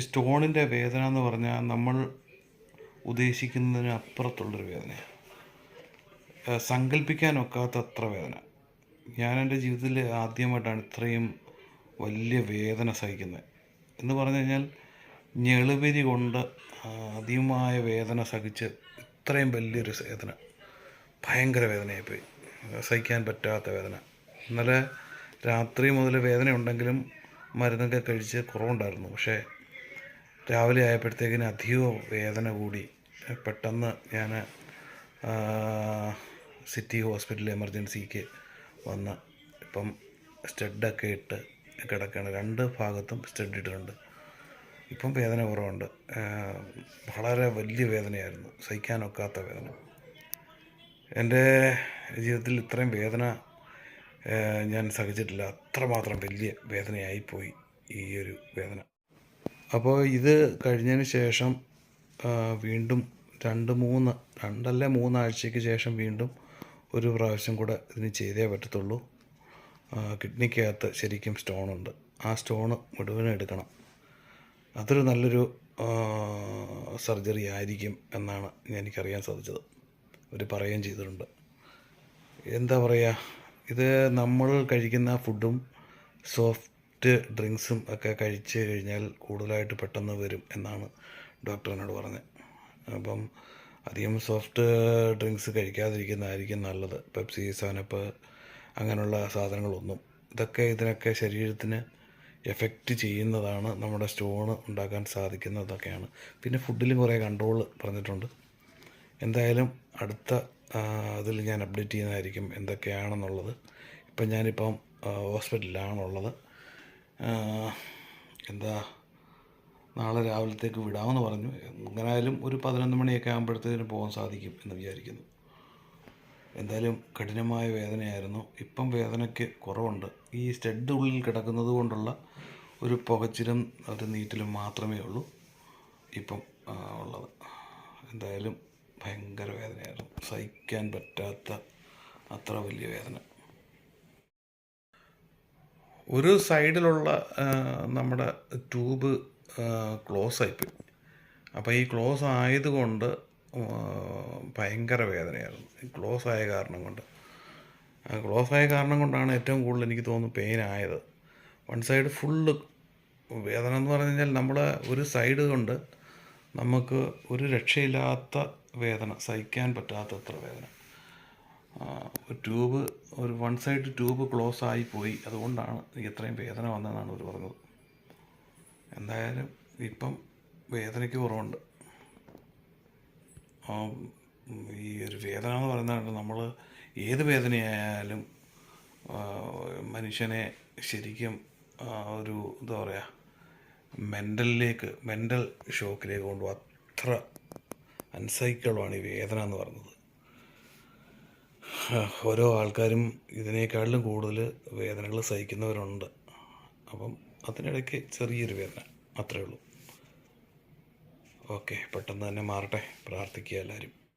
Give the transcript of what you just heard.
സ്റ്റോണിന്റെ വേദന എന്ന് പറഞ്ഞാൽ നമ്മൾ ഉദ്ദേശിക്കുന്നതിന് അപ്പുറത്തുള്ളൊരു വേദനയാണ് സങ്കല്പിക്കാനൊക്കാത്ത അത്ര വേദന. ഞാൻ എന്റെ ജീവിതത്തിൽ ആദ്യമായിട്ടാണ് ഇത്രയും വലിയ വേദന സഹിക്കുന്നത്. എന്ന് പറഞ്ഞു കഴിഞ്ഞാൽ ഞെളുപരി കൊണ്ട് അധികമായ വേദന സഹിച്ച് ഇത്രയും വലിയൊരു വേദന ഭയങ്കര വേദനയായിപ്പോയി. സഹിക്കാൻ പറ്റാത്ത വേദന. ഇന്നലെ രാത്രി മുതൽ വേദന ഉണ്ടെങ്കിലും മരുന്നൊക്കെ കഴിച്ച് കുറവുണ്ടായിരുന്നു. പക്ഷേ രാവിലെ ആയപ്പോഴത്തേക്കിന് അധികം വേദന കൂടി. പെട്ടെന്ന് ഞാൻ സിറ്റി ഹോസ്പിറ്റലിൽ എമർജൻസിക്ക് വന്ന് ഇപ്പം സ്റ്റഡൊക്കെ ഇട്ട് കിടക്കുകയാണ് രണ്ട് ഭാഗത്തും സ്റ്റഡ് ഇട്ടിട്ടുണ്ട്. ഇപ്പം വേദന കുറവുണ്ട്. വളരെ വലിയ വേദനയായിരുന്നു. സഹിക്കാനൊക്കാത്ത വേദന. എന്റെ ജീവിതത്തിൽ ഇത്രയും വേദന ഞാൻ സഹിച്ചിട്ടില്ല. അത്രമാത്രം വലിയ വേദനയായിപ്പോയി ഈ ഒരു വേദന. അപ്പോൾ ഇത് കഴിഞ്ഞതിന് ശേഷം വീണ്ടും രണ്ട് മൂന്ന് രണ്ടല്ല മൂന്നാഴ്ചയ്ക്ക് ശേഷം വീണ്ടും ഒരു പ്രാവശ്യം കൂടെ ഇതിന് ചെയ്തേ പറ്റത്തുള്ളൂ. കിഡ്നിക്കകത്ത് ശരിക്കും സ്റ്റോണുണ്ട്. ആ സ്റ്റോണ് മുഴുവനും എടുക്കണം. അതൊരു നല്ലൊരു സർജറി ആയിരിക്കും എന്നാണ് എനിക്കറിയാൻ സാധിച്ചത്. അവർ പറയുകയും ചെയ്തിട്ടുണ്ട്. എന്താ പറയുക ഇത് നമ്മൾ കഴിക്കുന്ന ഫുഡും സോഫ്റ്റ് ഡ്രിങ്ക്സും ഒക്കെ കഴിച്ച് കഴിഞ്ഞാൽ കൂടുതലായിട്ട് പെട്ടെന്ന് വരും എന്നാണ് ഡോക്ടർ എന്നോട് പറഞ്ഞത്. അപ്പം അധികം സോഫ്റ്റ് ഡ്രിങ്ക്സ് കഴിക്കാതിരിക്കുന്നതായിരിക്കും നല്ലത്. പെപ്സി സെവനപ്പ് അങ്ങനെയുള്ള സാധനങ്ങളൊന്നും. ഇതൊക്കെ ഇതിനൊക്കെ ശരീരത്തിന് എഫക്റ്റ് ചെയ്യുന്നതാണ് നമ്മുടെ സ്റ്റോൺ ഉണ്ടാക്കാൻ സാധിക്കുന്നതൊക്കെയാണ്. പിന്നെ ഫുഡിൽ കുറേ കൺട്രോൾ പറഞ്ഞിട്ടുണ്ട്. എന്തായാലും അടുത്ത അതിൽ ഞാൻ അപ്ഡേറ്റ് ചെയ്യുന്നതായിരിക്കും എന്തൊക്കെയാണെന്നുള്ളത്. ഇപ്പം ഞാനിപ്പം ഹോസ്പിറ്റലിലാണുള്ളത്. എന്താ നാളെ രാവിലത്തേക്ക് വിടാമെന്ന് പറഞ്ഞു. എങ്ങനായാലും ഒരു പതിനൊന്ന് മണിയൊക്കെ ആകുമ്പോഴത്തേന് പോകാൻ സാധിക്കും എന്ന് വിചാരിക്കുന്നു. എന്തായാലും കഠിനമായ വേദനയായിരുന്നു. ഇപ്പം വേദനയ്ക്ക് കുറവുണ്ട്. ഈ സ്റ്റഡ് ഉള്ളിൽ കിടക്കുന്നത് കൊണ്ടുള്ള ഒരു പുകച്ചിലും ഒരു നീറ്റലും മാത്രമേ ഉള്ളൂ ഇപ്പം ഉള്ളത്. എന്തായാലും ഭയങ്കര വേദനയായിരുന്നു. സഹിക്കാൻ പറ്റാത്ത അത്ര വലിയ വേദന. ഒരു സൈഡിലുള്ള നമ്മുടെ ട്യൂബ് ക്ലോസ് ആയിപ്പോയി അപ്പോൾ ഈ ക്ലോസ് ആയതുകൊണ്ട് ഭയങ്കര വേദനയായിരുന്നു. ക്ലോസ് ആയ കാരണം കൊണ്ട്. ക്ലോസ് ആയ കാരണം കൊണ്ടാണ് ഏറ്റവും കൂടുതൽ എനിക്ക് തോന്നുന്നു പെയിൻ ആയത്. വൺ സൈഡ് ഫുള്ള് വേദന എന്ന് പറഞ്ഞു കഴിഞ്ഞാൽ നമ്മൾ ഒരു സൈഡ് കൊണ്ട് നമുക്ക് ഒരു രക്ഷയില്ലാത്ത വേദന സഹിക്കാൻ പറ്റാത്തത്ര വേദന. ട്യൂബ് ഒരു വൺ സൈഡ് ട്യൂബ് ക്ലോസ് ആയി പോയി. അതുകൊണ്ടാണ് എനിക്ക് ഇത്രയും വേദന വന്നതെന്നാണ് അവർ പറഞ്ഞത്. എന്തായാലും ഇപ്പം വേദനയ്ക്ക് കുറവുണ്ട്. ഈ ഒരു വേദന എന്ന് പറയുന്നത് നമ്മൾ ഏത് വേദനയായാലും മനുഷ്യനെ ശരിക്കും ഒരു എന്താ പറയുക മെന്റലിലേക്ക് മെന്റൽ ഷോക്കിലേക്ക് കൊണ്ടുപോകും. അത്ര അൺസൈക്കിളാണ് ഈ വേദന എന്ന് പറയുന്നത്. ഓരോ ആൾക്കാരും ഇതിനേക്കാളിലും കൂടുതൽ വേദനകൾ സഹിക്കുന്നവരുണ്ട്. അപ്പം അതിനിടയ്ക്ക് ചെറിയൊരു വേദന അത്രയേ ഉള്ളൂ. ഓക്കെ പെട്ടെന്ന് തന്നെ മാറട്ടെ. പ്രാർത്ഥിക്കുക എല്ലാവരും.